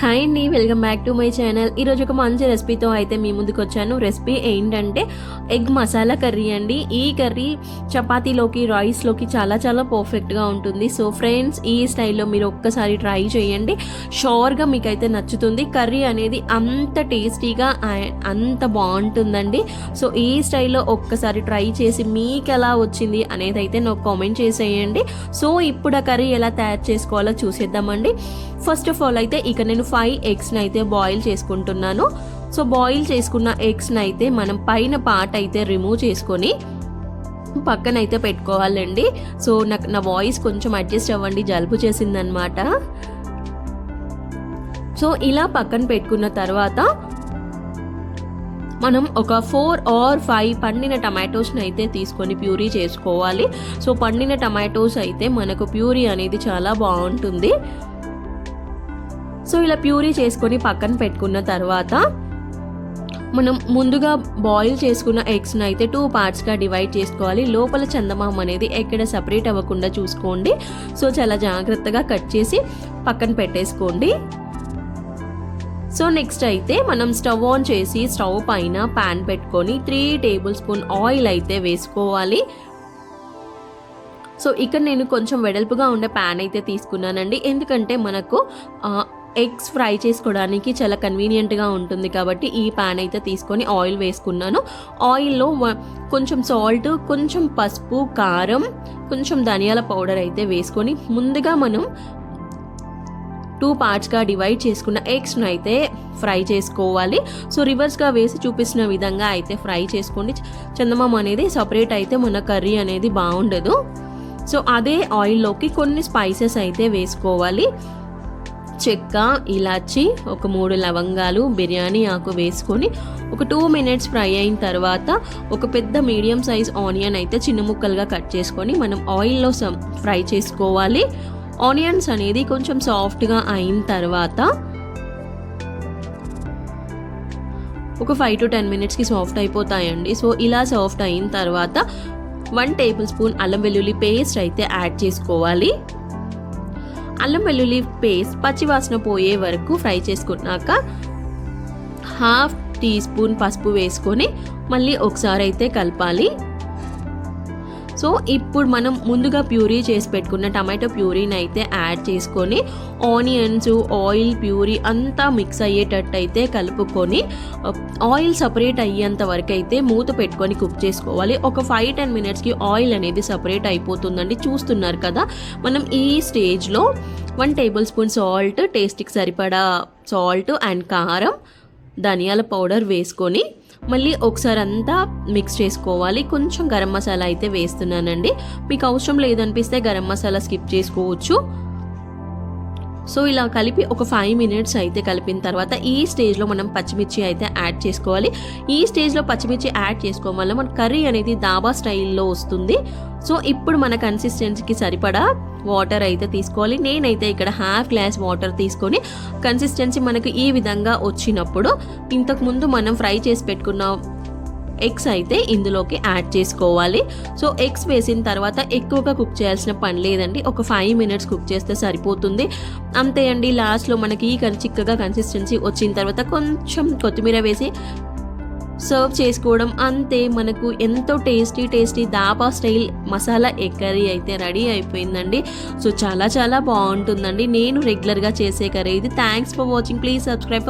Hi అండి welcome back to my channel. ఈరోజు ఒక మంచి రెసిపీతో అయితే మీ ముందుకు వచ్చాను. రెసిపీ ఏంటంటే ఎగ్ మసాలా కర్రీ అండి. ఈ కర్రీ చపాతీలోకి రైస్లోకి చాలా చాలా పర్ఫెక్ట్గా ఉంటుంది. సో ఫ్రెండ్స్ ఈ స్టైల్లో మీరు ఒక్కసారి ట్రై చేయండి. షోర్గా మీకైతే నచ్చుతుంది. కర్రీ అనేది అంత టేస్టీగా అంత బాగుంటుందండి. సో ఈ స్టైల్లో ఒక్కసారి ట్రై చేసి మీకు ఎలా వచ్చింది అనేది అయితే నాకు కామెంట్ చేసేయండి. సో ఇప్పుడు ఆ కర్రీ ఎలా తయారు చేసుకోవాలో చూసేద్దామండి. ఫస్ట్ ఆఫ్ ఆల్ అయితే ఇక నేను ఫైవ్ ఎగ్స్ని అయితే బాయిల్ చేసుకుంటున్నాను. సో బాయిల్ చేసుకున్న ఎగ్స్ని అయితే మనం పైన పార్ట్ అయితే రిమూవ్ చేసుకొని పక్కన అయితే పెట్టుకోవాలండి. సో నాకు నా వాయిస్ కొంచెం అడ్జస్ట్ అవ్వండి. జలుబు చేసిందనమాట సో ఇలా పక్కన పెట్టుకున్న తర్వాత మనం ఒక ఫోర్ ఆర్ ఫైవ్ పండిన టమాటోస్ని అయితే తీసుకొని ప్యూరీ చేసుకోవాలి. సో పండిన టమాటోస్ అయితే మనకు ప్యూరీ అనేది చాలా బాగుంటుంది. సో ఇలా ప్యూరీ చేసుకొని పక్కన పెట్టుకున్న తర్వాత మనం ముందుగా బాయిల్ చేసుకున్న ఎగ్స్ని అయితే టూ పార్ట్స్గా డివైడ్ చేసుకోవాలి. లోపల చందమామ అనేది ఎక్కడ సపరేట్ అవ్వకుండా చూసుకోండి. సో చాలా జాగ్రత్తగా కట్ చేసి పక్కన పెట్టేసుకోండి. సో నెక్స్ట్ అయితే మనం స్టవ్ ఆన్ చేసి స్టవ్ పైన ప్యాన్ పెట్టుకొని త్రీ టేబుల్ స్పూన్ ఆయిల్ అయితే వేసుకోవాలి. సో ఇక్కడ నేను కొంచెం వెడల్పుగా ఉండే ప్యాన్ అయితే తీసుకున్నానండి. ఎందుకంటే మనకు ఎగ్స్ ఫ్రై చేసుకోవడానికి చాలా కన్వీనియంట్గా ఉంటుంది కాబట్టి ఈ ప్యాన్ అయితే తీసుకొని ఆయిల్ వేసుకున్నాను. ఆయిల్లో వ- కొంచెం సాల్ట్ కొంచెం పసుపు కారం కొంచెం ధనియాల పౌడర్ అయితే వేసుకొని ముందుగా మనం టూ పార్ట్స్గా డివైడ్ చేసుకున్న ఎగ్స్ను అయితే ఫ్రై చేసుకోవాలి. సో రివర్స్గా వేసి చూపిస్తున్న విధంగా అయితే ఫ్రై చేసుకోండి. చందమామ అనేది సపరేట్ అయితే మన కర్రీ అనేది బాగుండదు. సో అదే ఆయిల్లోకి కొన్ని స్పైసెస్ అయితే వేసుకోవాలి. చెక్క ఇలాచి ఒక మూడు లవంగాలు బిర్యానీ ఆకు వేసుకొని ఒక టూ మినిట్స్ ఫ్రై అయిన తర్వాత ఒక పెద్ద మీడియం సైజ్ ఆనియన్ అయితే చిన్న ముక్కలుగా కట్ చేసుకొని మనం ఆయిల్లో ఫ్రై చేసుకోవాలి. ఆనియన్స్ అనేది కొంచెం సాఫ్ట్గా అయిన తర్వాత ఒక ఫైవ్ టు టెన్ మినిట్స్కి సాఫ్ట్ అయిపోతాయండి. సో ఇలా సాఫ్ట్ అయిన తర్వాత వన్ టేబుల్ స్పూన్ అల్లం వెల్లుల్లి పేస్ట్ అయితే యాడ్ చేసుకోవాలి. అల్లం వెల్లుల్లి పేస్ట్ పచ్చివాసన పోయే వరకు ఫ్రై చేసుకున్నాక హాఫ్ టీ స్పూన్ పసుపు వేసుకొని మళ్ళీ ఒకసారి అయితే కలపాలి. సో ఇప్పుడు మనం ముందుగా ప్యూరీ చేసి పెట్టుకున్న టమాటో ప్యూరీని అయితే యాడ్ చేసుకొని ఆనియన్స్ ఆయిల్ ప్యూరీ అంతా మిక్స్ అయ్యేటట్టు అయితే కలుపుకొని ఆయిల్ సపరేట్ అయ్యేంత వరకు అయితే మూత పెట్టుకొని కుక్ చేసుకోవాలి. ఒక ఫైవ్ టెన్ మినిట్స్కి ఆయిల్ అనేది సపరేట్ అయిపోతుందండి. చూస్తున్నారు కదా మనం ఈ స్టేజ్లో వన్ టేబుల్ స్పూన్ సాల్ట్ టేస్ట్కి సరిపడా సాల్ట్ అండ్ కారం ధనియాల పౌడర్ వేసుకొని మళ్ళీ ఒకసారి అంతా మిక్స్ చేసుకోవాలి. కొంచెం గరం మసాలా అయితే వేస్తున్నానండి. మీకు అవసరం లేదనిపిస్తే గరం మసాలా స్కిప్ చేసుకోవచ్చు. సో ఇలా కలిపి ఒక ఫైవ్ మినిట్స్ అయితే కలిపిన తర్వాత ఈ స్టేజ్లో మనం పచ్చిమిర్చి అయితే యాడ్ చేసుకోవాలి. ఈ స్టేజ్లో పచ్చిమిర్చి యాడ్ చేసుకోవడం వల్ల మన కర్రీ అనేది దాబా స్టైల్లో వస్తుంది. సో ఇప్పుడు మన కన్సిస్టెన్సీకి సరిపడా వాటర్ అయితే తీసుకోవాలి. నేనైతే ఇక్కడ హాఫ్ గ్లాస్ వాటర్ తీసుకొని కన్సిస్టెన్సీ మనకు ఈ విధంగా వచ్చినప్పుడు ఇంతకుముందు మనం ఫ్రై చేసి పెట్టుకున్న ఎగ్స్ అయితే ఇందులోకి యాడ్ చేసుకోవాలి. సో ఎగ్స్ వేసిన తర్వాత ఎక్కువగా కుక్ చేయాల్సిన పని లేదండి. ఒక ఫైవ్ మినిట్స్ కుక్ చేస్తే సరిపోతుంది. అంతే అండి లాస్ట్లో మనకి కన్- చిక్కగా కన్సిస్టెన్సీ వచ్చిన తర్వాత కొంచెం కొత్తిమీర వేసి సర్వ్ చేసుకోవడం అంతే. మనకు ఎంతో tasty tasty dhaba style masala egg curry అయితే రెడీ అయిపోయిందండి. సో చాలా చాలా బాగుంటుందండి. నేను రెగ్యులర్గా చేసే కర్రీ ఇది. Thanks for watching please subscribe